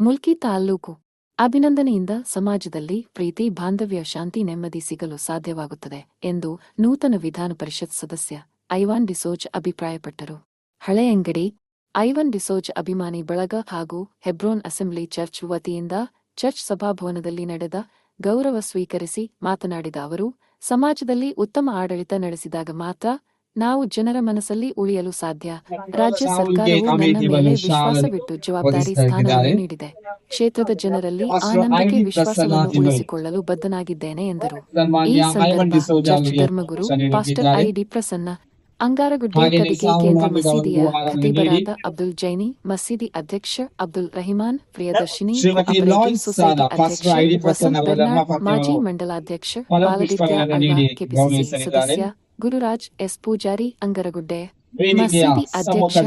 ಮುಲ್ಕಿ ತಾಲ್ಲೂಕು ಅಭಿನಂದನೆಯಿಂದ ಸಮಾಜದಲ್ಲಿ ಪ್ರೀತಿ, ಬಾಂಧವ್ಯ, ಶಾಂತಿ, ನೆಮ್ಮದಿ ಸಿಗಲು ಸಾಧ್ಯವಾಗುತ್ತದೆ ಎಂದು ನೂತನ ವಿಧಾನ ಪರಿಷತ್ ಸದಸ್ಯ ಐವಾನ್ ಡಿಸೋಜ್ ಅಭಿಪ್ರಾಯಪಟ್ಟರು. ಹಳೆಯಂಗಡಿ ಐವನ್ ಡಿಸೋಜ್ ಅಭಿಮಾನಿ ಬಳಗ ಹಾಗೂ ಹೆಬ್ರೋನ್ ಅಸೆಂಬ್ಲಿ ಚರ್ಚ್ ವತಿಯಿಂದ ಚರ್ಚ್ ಸಭಾಭವನದಲ್ಲಿ ನಡೆದ ಗೌರವ ಸ್ವೀಕರಿಸಿ ಮಾತನಾಡಿದ ಅವರು, ಸಮಾಜದಲ್ಲಿ ಉತ್ತಮ ಆಡಳಿತ ನಡೆಸಿದಾಗ ಮಾತ್ರ ನಾವು ಜನರ ಮನಸ್ಸಲ್ಲಿ ಉಳಿಯಲು ಸಾಧ್ಯ. ರಾಜ್ಯ ಸರ್ಕಾರವು ನನ್ನ ಮೇಲೆ ವಿಶ್ವಾಸವಿಟ್ಟು ಜವಾಬ್ದಾರಿ ಸ್ಥಾನವನ್ನು ನೀಡಿದೆ. ಕ್ಷೇತ್ರದ ಜನರಲ್ಲಿ ಆನಂದಕ್ಕೆ ನಂಬಿಕೆ ವಿಶ್ವಾಸವನ್ನು ಉಳಿಸಿಕೊಳ್ಳಲು ಬದ್ಧನಾಗಿದ್ದೇನೆ ಎಂದರು. ಈ ಸಂದರ್ಭ church ಧರ್ಮಗುರು pastor I D Prasanna Angaragudde ಕದಿಗೆ ಕೇಂದ್ರ ಮಸೀದಿಯ ಖತೀಬರಾದ ಅಬ್ದುಲ್ ಜೈನಿ ಮಸೀದಿ ಅಧ್ಯಕ್ಷ ಅಬ್ದುಲ್ ರಹಿಮಾನ್ ಪ್ರಿಯದರ್ಶಿನಿ ಸೊಸೈಟಿ ಅಧ್ಯಕ್ಷ ಮಾಜಿ ಮಂಡಲಾಧ್ಯಕ್ಷ ಬಾಲದಿತ್ಯ ಕೆಪಿಸಿಸಿ ಸದಸ್ಯ ಗುರುರಾಜ್ ಎಸ್ ಪೂಜಾರಿ ಅಂಗರಗುಡ್ಡೆ ಮಸೀದಿ ಅಧ್ಯಕ್ಷ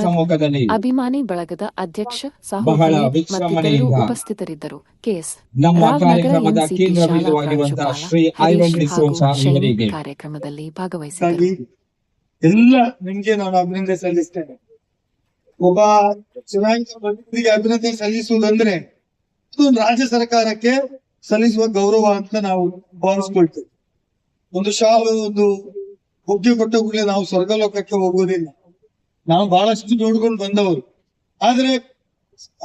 ಸಮ್ಮುಖದಲ್ಲಿ ಅಭಿಮಾನಿ ಬಳಗದ ಅಧ್ಯಕ್ಷ ಸಾಹು ಬಹಳ ಹಮೀದ್ ವಿಶ್ರಮಣೆಯಿಂದ ಮತ್ತಿತರರು ಉಪಸ್ಥಿತರಿದ್ದರು. ಕೆಎಸ್ ಕಾರ್ಯಕ್ರಮದಲ್ಲಿ ಭಾಗವಹಿಸಿದರು ಎಲ್ಲ ನಿಮ್ಗೆ ನಾನು ಅಭಿನಂದನೆ ಸಲ್ಲಿಸ್ತೇನೆ. ಒಬ್ಬ ಚುನಾಯಿತ ಪ್ರತಿನಿಧಿಗೆ ಅಭಿನಂದನೆ ಸಲ್ಲಿಸುವುದಂದ್ರೆ ರಾಜ್ಯ ಸರ್ಕಾರಕ್ಕೆ ಸಲ್ಲಿಸುವ ಗೌರವ ಅಂತ ನಾವು ಭಾವಿಸ್ಕೊಳ್ತೇವೆ. ಒಂದು ಶಾಲು ಒಂದು ಬುದ್ಧಿ ಕೊಟ್ಟ ಕೂಡಲೇ ನಾವು ಸ್ವರ್ಗಲೋಕಕ್ಕೆ ಹೋಗುವುದಿಲ್ಲ. ನಾವು ಬಹಳಷ್ಟು ನೋಡ್ಕೊಂಡು ಬಂದವರು. ಆದ್ರೆ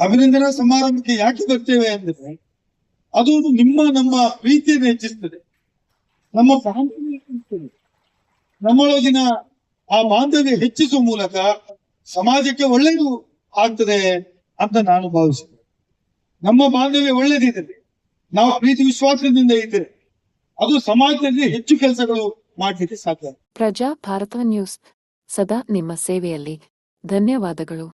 ಅಭಿನಂದನಾ ಸಮಾರಂಭಕ್ಕೆ ಯಾಕೆ ಬರ್ತೇವೆ ಅಂದ್ರೆ ಅದು ನಿಮ್ಮ, ನಮ್ಮ ಪ್ರೀತಿಯನ್ನು ಹೆಚ್ಚಿಸ್ತದೆ. ನಮ್ಮ ಬಾಂಧವ್ಯ ನಮ್ಮೊಳಗಿನ ಆ ಬಾಂಧವ್ಯ ಹೆಚ್ಚಿಸುವ ಮೂಲಕ ಸಮಾಜಕ್ಕೆ ಒಳ್ಳೆಯದು ಆಗ್ತದೆ ಅಂತ ನಾನು ಭಾವಿಸ್ತೇನೆ ನಮ್ಮ ಬಾಂಧವ್ಯ ಒಳ್ಳೇದಿದೆ. ನಾವು ಪ್ರೀತಿ ವಿಶ್ವಾಸದಿಂದ ಇದ್ದರೆ ಅದು ಸಮಾಜದಲ್ಲಿ ಹೆಚ್ಚು ಕೆಲಸಗಳು ಮಾಡಲಿಕ್ಕೆ ಸಾಧ್ಯ. ಪ್ರಜಾ ಭಾರತ ನ್ಯೂಸ್. ಸದಾ ನಿಮ್ಮ ಸೇವೆಯಲ್ಲಿ. ಧನ್ಯವಾದಗಳು.